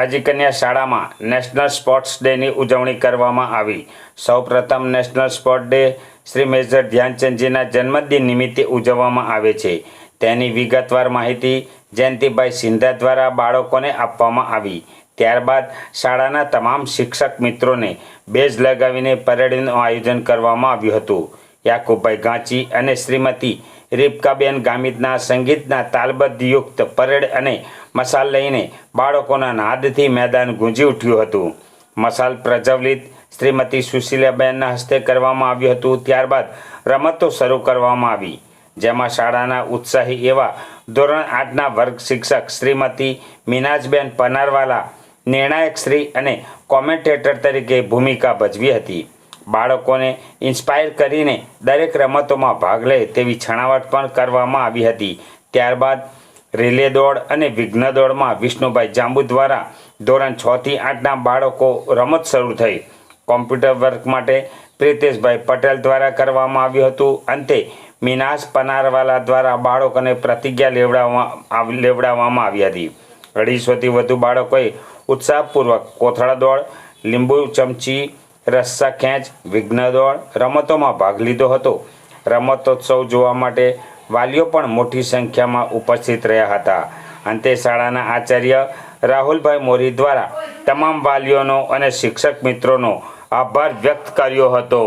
હાજી કન્યા શાળામાં નેશનલ સ્પોર્ટ્સ ડેની ઉજવણી કરવામાં આવી. સૌપ્રથમ national sport day Shri major ધ્યાનચંદજીના જન્મદિન નિમિત્તે ઉજવવામાં આવે છે. તેની વિગતવાર માહિતી જયંતિભાઈ સિંધા દ્વારા બાળકોને આપવામાં આવી. ત્યારબાદ શાળાના તમામ શિક્ષક મિત્રોને બેઝ લગાવીને પરેડનું આયોજન કરવામાં આવ્યું હતું. યાકુબભાઈ ગાંચી અને શ્રીમતી રીબકાબેન ગામિતના સંગીતના તાલબદ્ધયુક્ત પરેડ અને મસાલ લઈને બાળકોના નાદથી મેદાન ગુંજી ઉઠ્યું હતું. મસાલ પ્રજ્વલિત શ્રીમતી સુશીલાબેનના હસ્તે કરવામાં આવ્યું હતું. ત્યારબાદ રમતો શરૂ કરવામાં આવી. જેમાં શાળાના ઉત્સાહી એવા ધોરણ આઠના વર્ગ શિક્ષક શ્રીમતી મીનાજબેન પનારવાલા, નિર્ણાયક શ્રી અને કોમેન્ટેટર તરીકે ભૂમિકા ભજવી હતી. બાળકોને ઇન્સ્પાયર કરીને દરેક રમતોમાં ભાગ લે તેવી છણાવટ પણ કરવામાં આવી હતી. ત્યારબાદ રિલે દોડ અને વિઘ્ન દોડમાં વિષ્ણુભાઈ જાંબુ દ્વારા ધોરણ છ થી આઠના બાળકો રમત શરૂ થઈ. કોમ્પ્યુટર વર્ક માટે પ્રિતેશભાઈ પટેલ દ્વારા કરવામાં આવ્યું હતું. અંતે મીનાશ પનારવાલા દ્વારા બાળકોને પ્રતિજ્ઞા લેવડાવવા લેવડાવવામાં આવી હતી. અઢીસોથી વધુ બાળકોએ ઉત્સાહપૂર્વક કોથળા દોડ, લીંબુ ચમચી રસ્સા ખેંચ, વિઘ્ન દોડ રમતોમાં ભાગ લીધો હતો. રમતોત્સવ જોવા માટે વાલીઓ પણ મોટી સંખ્યામાં ઉપસ્થિત રહ્યા હતા. અંતે શાળાના આચાર્ય રાહુલભાઈ મોરી દ્વારા તમામ વાલીઓનો અને શિક્ષક મિત્રોનો આભાર વ્યક્ત કર્યો હતો.